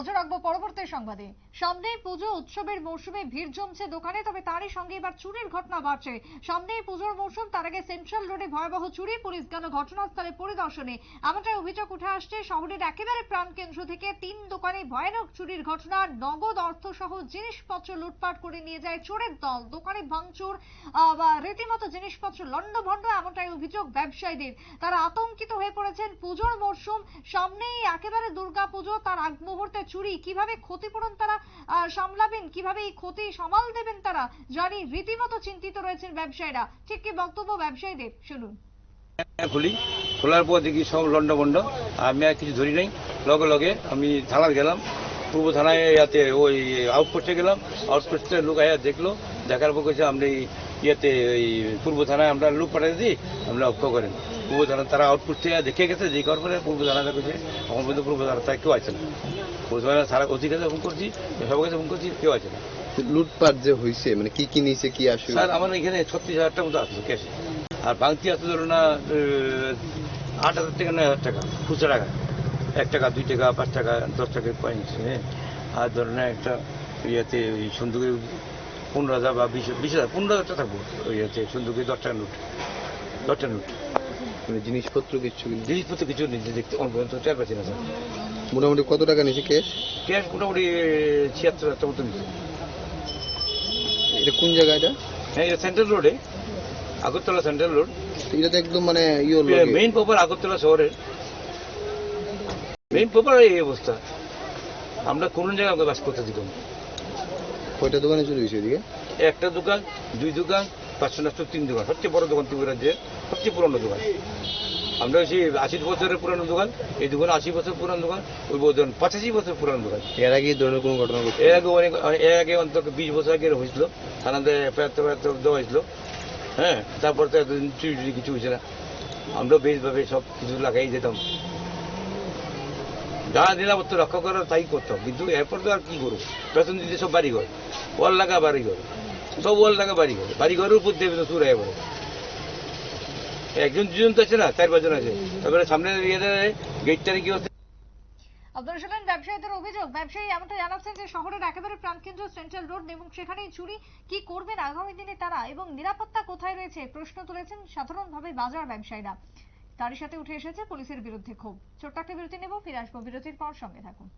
নজর রাখব পরবর্তী সংবাদে। সামনেই পুজো উৎসবের মৌসুমে ভিড় জমছে দোকানে, তবে তারই সঙ্গে এবার চুরির ঘটনা বাড়ছে। সামনেই পুজোর মৌসুম তার আগে সেন্ট্রাল রোডে ভয়াবহ চুরি, পুলিশ গেল ঘটনাস্থলে পরিদর্শনে। এমনটাই অভিযোগ উঠে আসছে, শহরের একেবারে প্রাণকেন্দ্র থেকে তিন দোকানে ভয়ানক চুরির ঘটনা, নগদ অর্থ সহ জিনিসপত্র লুটপাট করে নিয়ে যায় চোরের দল। দোকানে ভাঙচুর বা রীতিমতো জিনিসপত্র লন্ডভন্ড এমনটাই অভিযোগ ব্যবসায়ীদের। তারা আতঙ্কিত হয়ে পড়েছেন পুজোর মরশুম, সামনেই একেবারে দুর্গা পুজো তার আগ মুহূর্তে চুরি, কীভাবে ক্ষতিপূরণ তারা সামলাবেন, কীভাবে এই ক্ষতি সামাল দেবেন তারা, জানি রীতিমতো চিন্তিত রয়েছেন ব্যবসায়ীরা। ঠিক কি বক্তব্য ব্যবসায়ীদের? শুনুন। খুলি। খোলার পর দেখি সব লন্ডভন্ড আমি আর কিছু ধরি নাই। লগে লগে আমি থানায় গেলাম। পূর্ব থানায় ইয়াতে ওই আউটপোস্টে গেলাম। আউটপোস্টে লোক আয়া দেখল। দেখার পর কেছে আমরা ইয়েতে ওই পূর্ব থানায় আমরা লোক পাঠিয়ে দিই আমরা অক্ষ করেন। পূর্ব থানা তারা আউটপোস্টে দেখে গেছে যে করার পরে পূর্ব থানা দেখেছে এখন পর্যন্ত পূর্ব থানা তারা কেউ আছে না। পূর্ব থানা সারা কাছে ফোন করছি সবার কাছে ফোন করছি কেউ আছে না। লুটপাট যে হয়েছে মানে কি কি নিয়েছে কি আসলে? স্যার আমার এখানে ছত্রিশ হাজার টাকা মতো আসলো ক্যাশে আর বাংতি আসতে ধরো না আট হাজার টাকা নয় হাজার টাকা খুচরা টাকা। এক টাকা দুই টাকা পাঁচ টাকা দশ টাকা কয়েন হ্যাঁ। আর ধরো না একটা ইয়েতে ওই সন্দুকে পনেরো হাজার বা বিশ বিশ হাজার পনেরো হাজার টাকা থাকব ওই ইয়েতে সন্দুকে দশ টাকা নোট দশ টাকা নোট। মানে জিনিসপত্র কিছু জিনিসপত্র কিছু নিজে দেখতে অল্প পর্যন্ত চার পাচ্ছি না স্যার মোটামুটি কত টাকা নিয়েছে ক্যাশ ক্যাশ মোটামুটি ছিয়াত্তর হাজার টাকা মতো নিচ্ছে এটা কোন জায়গা এটা? হ্যাঁ এটা সেন্ট্রাল রোডে আগরতলা সেন্ট্রাল রোড এটা তো একদম মানে ইয়ে মেইন প্রপার আগরতলা শহরের মেইন প্রপার এই অবস্থা। আমরা কোন জায়গায় আমাকে বাস করতে দিতাম কয়টা দোকানে চলে গেছে এদিকে একটা দোকান দুই দোকান পাঁচশো নষ্ট তিন দোকান সবচেয়ে বড় দোকান ত্রিপুরার যে সবচেয়ে পুরনো দোকান। আমরা হচ্ছে আশি বছরের পুরানো দোকান এই দোকান আশি বছর পুরানো দোকান ওই দোকান পঁচাশি বছর পুরানো দোকান। এর আগে ধরনের কোনো ঘটনা এর আগে অনেক এর আগে অন্তত বিশ বছর আগে হয়েছিল থানাতে ফেরত ফেরত দেওয়া হয়েছিল। হ্যাঁ তারপর তো এতদিন চুরি টুরি কিছু হয়েছে না। আমরা বেশভাবে সব কিছু লাগাই যেতাম। যা নিরাপত্তা রক্ষা করার তাই করতাম কিন্তু এরপর তো আর কি করব? পেছন দিতে সব বাড়ি ঘর ওয়াল লাগা বাড়ি ঘর লাগা বাড়ি ঘর বাড়ি ঘরের উপর দেবে তো সুর এবারে একজন দুজন তো আছে না, চার পাঁচজন আছে। তারপরে সামনে গেটটারে কি হচ্ছে আপনারা শুনলেন ব্যবসায়ীদের অভিযোগ, ব্যবসায়ী এমনটা জানাচ্ছেন যে শহরের একেবারে প্রাণকেন্দ্র সেন্ট্রাল রোড এবং সেখানেই চুরি। কি করবেন আগামী দিনে তারা এবং নিরাপত্তা কোথায় রয়েছে? প্রশ্ন তুলেছেন সাধারণভাবে বাজার ব্যবসায়ীরা। তারই সাথে উঠে এসেছে পুলিশের বিরুদ্ধে ক্ষোভ। ছোট্ট একটা বিরতি নেব, ফিরে আসব বিরতির পর সঙ্গে থাকুন।